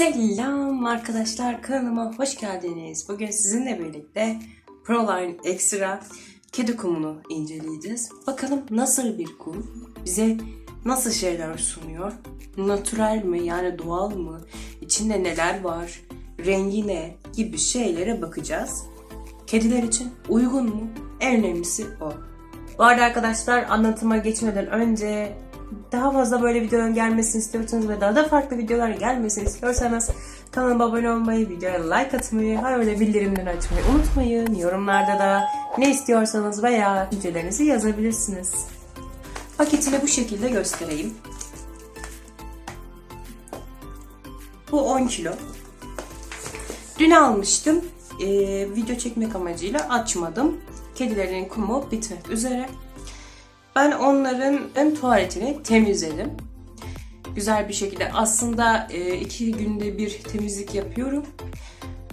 Selam arkadaşlar kanalıma hoş geldiniz. Bugün sizinle birlikte Proline Extra kedi kumunu inceleyeceğiz. Bakalım nasıl bir kum? Bize nasıl şeyler sunuyor? Natural mi yani doğal mı? İçinde neler var? Rengi ne? Gibi şeylere bakacağız. Kediler için uygun mu? En önemlisi o. Bu arada arkadaşlar anlatıma geçmeden önce daha fazla böyle videoların gelmesini istiyorsanız ve daha da farklı videolar gelmesini istiyorsanız kanalıma abone olmayı, videoya like atmayı, ha öyle bildirimleri açmayı unutmayın. Yorumlarda da ne istiyorsanız veya düşüncelerinizi yazabilirsiniz. Paketini bu şekilde göstereyim. Bu 10 kilo. Dün almıştım. Ee, video çekmek amacıyla açmadım. Kedilerin kumu bitmek üzere. Ben onların tuvaletini temizledim. Güzel bir şekilde. Aslında e, iki günde bir temizlik yapıyorum.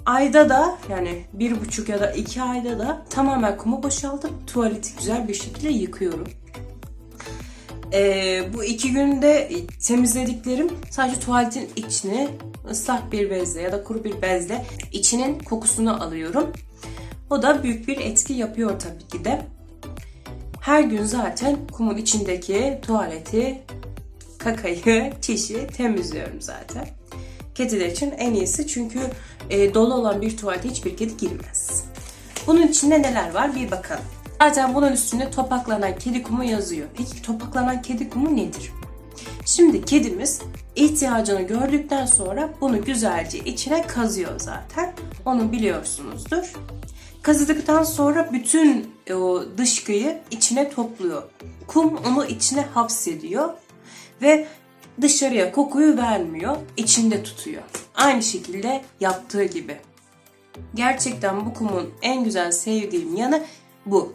Ayda da yani bir buçuk ya da iki ayda da tamamen kumu boşaltıp tuvaleti güzel bir şekilde yıkıyorum. E, bu iki günde temizlediklerim sadece tuvaletin içini ıslak bir bezle ya da kuru bir bezle içinin kokusunu alıyorum. O da büyük bir etki yapıyor tabii ki de. Her gün zaten kumun içindeki tuvaleti, kakayı, çişi temizliyorum zaten. Kediler için en iyisi çünkü e, dolu olan bir tuvalete hiçbir kedi girmez. Bunun içinde neler var bir bakalım. Zaten bunun üstünde topaklanan kedi kumu yazıyor. Peki topaklanan kedi kumu nedir? Şimdi kedimiz ihtiyacını gördükten sonra bunu güzelce içine kazıyor zaten. Onu biliyorsunuzdur. Kazıdıktan sonra bütün o dışkıyı içine topluyor. Kum onu içine hapsediyor ve dışarıya kokuyu vermiyor, içinde tutuyor. Aynı şekilde yaptığı gibi. Gerçekten bu kumun en güzel sevdiğim yanı bu.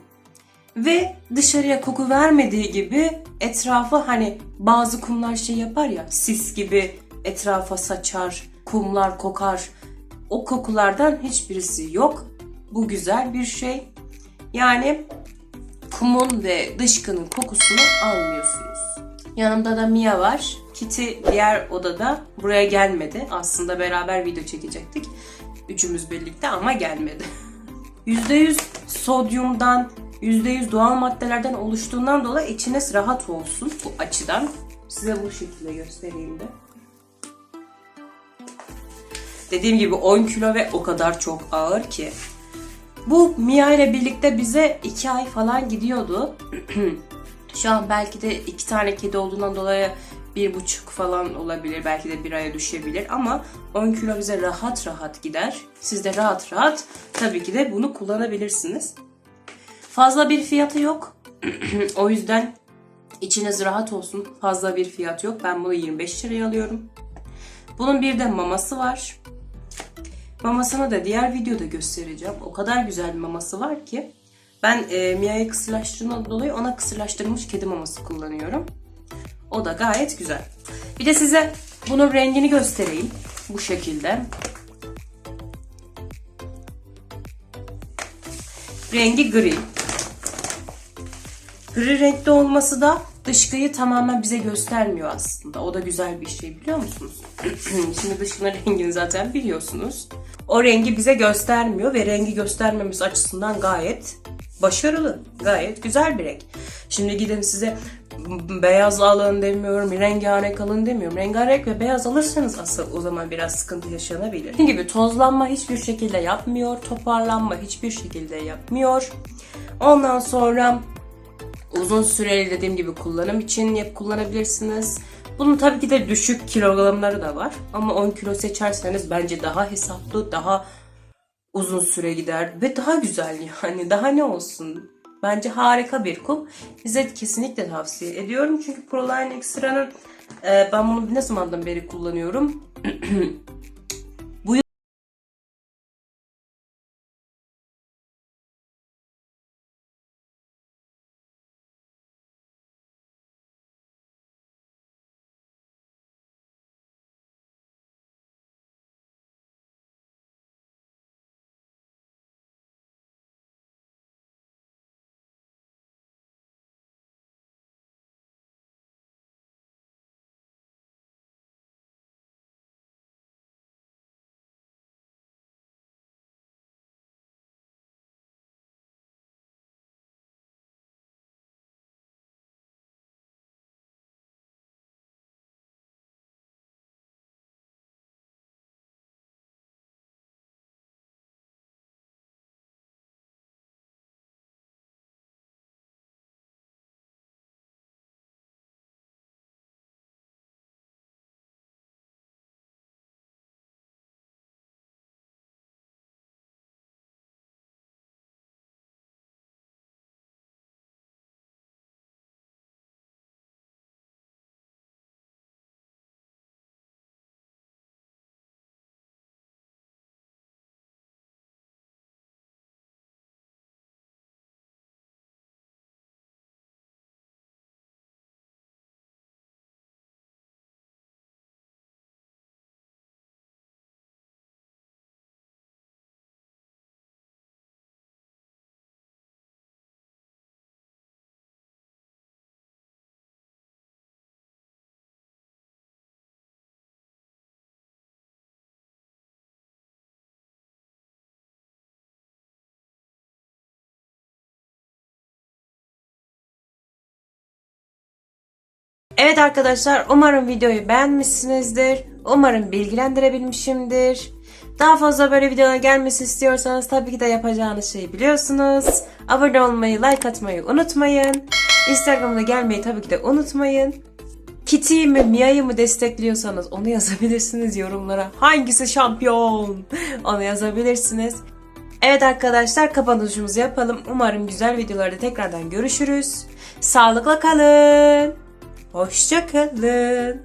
Ve dışarıya koku vermediği gibi etrafı hani bazı kumlar şey yapar ya sis gibi etrafa saçar, kumlar kokar. O kokulardan hiçbirisi yok. Bu güzel bir şey. Yani kumun ve dışkının kokusunu almıyorsunuz. Yanımda da Mia var. Kitty diğer odada buraya gelmedi. Aslında beraber video çekecektik. Üçümüz birlikte ama gelmedi. %100 sodyumdan, %100 doğal maddelerden oluştuğundan dolayı içiniz rahat olsun bu açıdan. Size bu şekilde göstereyim de. Dediğim gibi 10 kilo ve o kadar çok ağır ki. Bu Mia ile birlikte bize 2 ay falan gidiyordu. Şu an belki de iki tane kedi olduğundan dolayı bir buçuk falan olabilir. Belki de bir aya düşebilir ama 10 kilo bize rahat rahat gider. Siz de rahat rahat tabii ki de bunu kullanabilirsiniz. Fazla bir fiyatı yok. o yüzden içiniz rahat olsun. Fazla bir fiyat yok. Ben bunu 25 liraya alıyorum. Bunun bir de maması var. Mamasını da diğer videoda göstereceğim. O kadar güzel bir maması var ki. Ben e, Mia'yı kısırlaştırdığından dolayı ona kısırlaştırılmış kedi maması kullanıyorum. O da gayet güzel. Bir de size bunun rengini göstereyim. Bu şekilde. Rengi gri. Gri renkte olması da dışkıyı tamamen bize göstermiyor aslında. O da güzel bir şey biliyor musunuz? Şimdi dışkının rengini zaten biliyorsunuz. O rengi bize göstermiyor ve rengi göstermemiz açısından gayet başarılı. Gayet güzel bir renk. Şimdi gidin size beyaz alın demiyorum, rengarenk alın demiyorum. Rengarenk ve beyaz alırsanız asıl o zaman biraz sıkıntı yaşanabilir. Dediğim gibi tozlanma hiçbir şekilde yapmıyor, toparlanma hiçbir şekilde yapmıyor. Ondan sonra uzun süreli dediğim gibi kullanım için yap kullanabilirsiniz. Bunun tabii ki de düşük kilogramları da var. Ama 10 kilo seçerseniz bence daha hesaplı, daha uzun süre gider ve daha güzel yani. Daha ne olsun? Bence harika bir kum. Size kesinlikle tavsiye ediyorum. Çünkü Proline Extra'nın e, ben bunu ne zamandan beri kullanıyorum. Evet arkadaşlar umarım videoyu beğenmişsinizdir. Umarım bilgilendirebilmişimdir. Daha fazla böyle videolar gelmesi istiyorsanız tabii ki de yapacağınız şeyi biliyorsunuz. Abone olmayı, like atmayı unutmayın. Instagram'da gelmeyi tabii ki de unutmayın. Kitty'yi mi Mia'yı mı destekliyorsanız onu yazabilirsiniz yorumlara. Hangisi şampiyon? Onu yazabilirsiniz. Evet arkadaşlar kapanışımızı yapalım. Umarım güzel videolarda tekrardan görüşürüz. Sağlıkla kalın. Hoşça kalın.